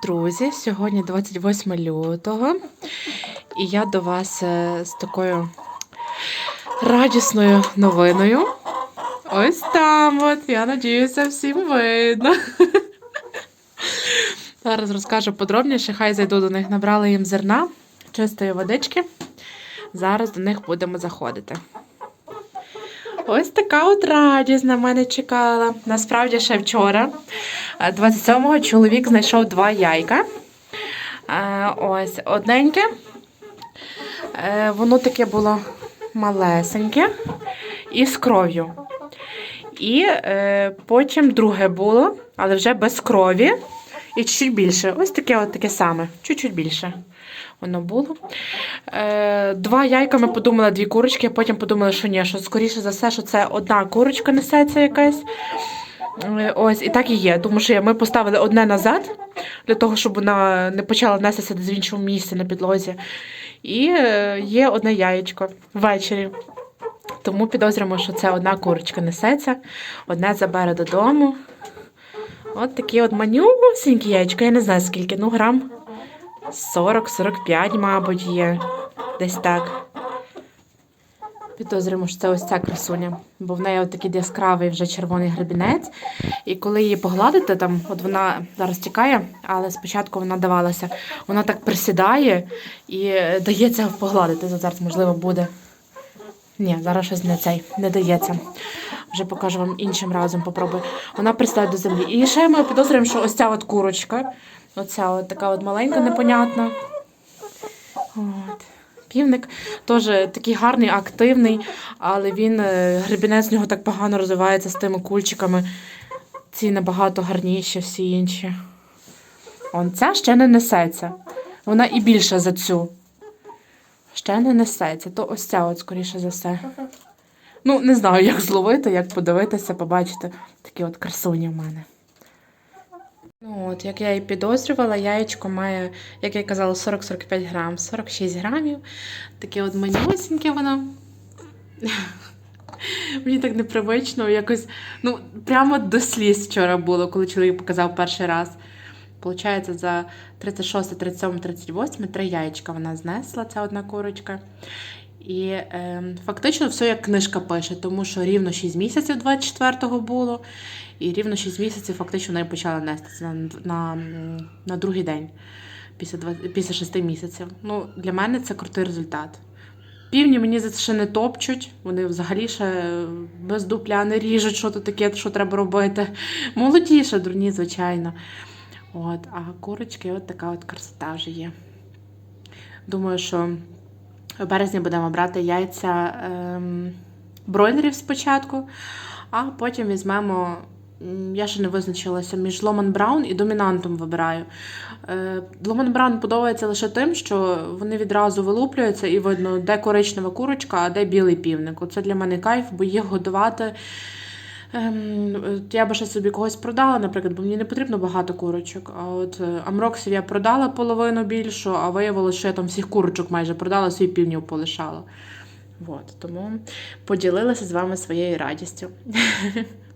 Друзі, сьогодні 28 лютого, і я до вас е, з такою радісною новиною. Ось там от, я надіюся, всім видно. Зараз розкажу подробніше, хай зайду до них, набрала їм зерна, чистої водички. Зараз до них будемо заходити. Ось така от радість на мене чекала. Насправді ще вчора, е, 27-го, чоловік знайшов два яйка. Е, Ось одненьке. Е, Воно таке було малесеньке і з кров'ю. І е, потім друге було, але вже без крові. І чуть більше. Ось таке от таке саме, чуть-чуть більше воно було. Е, два яйка ми подумали, дві курочки, а потім подумали, що ні, що скоріше за все, що це одна курочка несеться якась. Е, Ось, і так і є. Тому що ми поставили одне назад, для того, щоб вона не почала нестися десь в іншому місці на підлозі. І е, є одне яєчко ввечері. Тому підозрюємо, що це одна курочка несеться, одне забере додому. От такі от манюсінькі яєчка, я не знаю скільки, ну грам 40-45, мабуть, є. Десь так. Підозрюємо, що це ось ця красуня, бо в неї такий яскравий вже червоний гребінець. І коли її погладити, там, от вона зараз тікає, але спочатку вона давалася, вона так присідає і е, дається погладити. Зараз, можливо, буде. Ні, зараз щось не цей, не дається. Вже покажу вам іншим разом, попробую. Вона пристає до землі. І ще ми підозрюємо, що ось ця от курочка, оця от така от маленька, непонятна. От. Півник теж такий гарний, активний, але він е, гребінець в нього так погано розвивається з тими кульчиками. Ці набагато гарніші, всі інші. Он ця ще не несеться. Вона і більша за цю. Ще не несеться. То ось ця от, скоріше за все. Ну, не знаю, як зловити, як подивитися, побачити. Такі от красуні в мене. Ну, от, як я і підозрювала, яєчко має, як я казала, 40-45 грам, 46 грамів. Таке от манюсіньке воно. Мені так непривично, якось, ну, прямо до сліз вчора було, коли чоловік показав перший раз. Получається, за 36, 37, 38 три яєчка вона знесла, ця одна курочка. І е, фактично все як книжка пише, тому що рівно 6 місяців 24-го було, і рівно 6 місяців фактично неї почала нестися на, на, на другий день після, два- після 6 місяців. Ну, для мене це крутий результат. Півні мені за це ще не топчуть, вони взагалі ще без дупля не ріжуть, що тут таке, що треба робити. Молоді ще, дурні, звичайно. От, а курочки, от така от красота вже є. Думаю, що в березні будемо брати яйця ем, бройлерів спочатку, а потім візьмемо. Я ще не визначилася між Ломан Браун і домінантом вибираю. Е, Ломан Браун подобається лише тим, що вони відразу вилуплюються і видно, де коричнева курочка, а де білий півник. Це для мене кайф, бо їх годувати. Ем, от я би ще собі когось продала, наприклад, бо мені не потрібно багато курочок. А от е, амроксів я продала половину більшу, а виявилося, що я там всіх курочок майже продала, свій півнів полишала. От, тому поділилася з вами своєю радістю.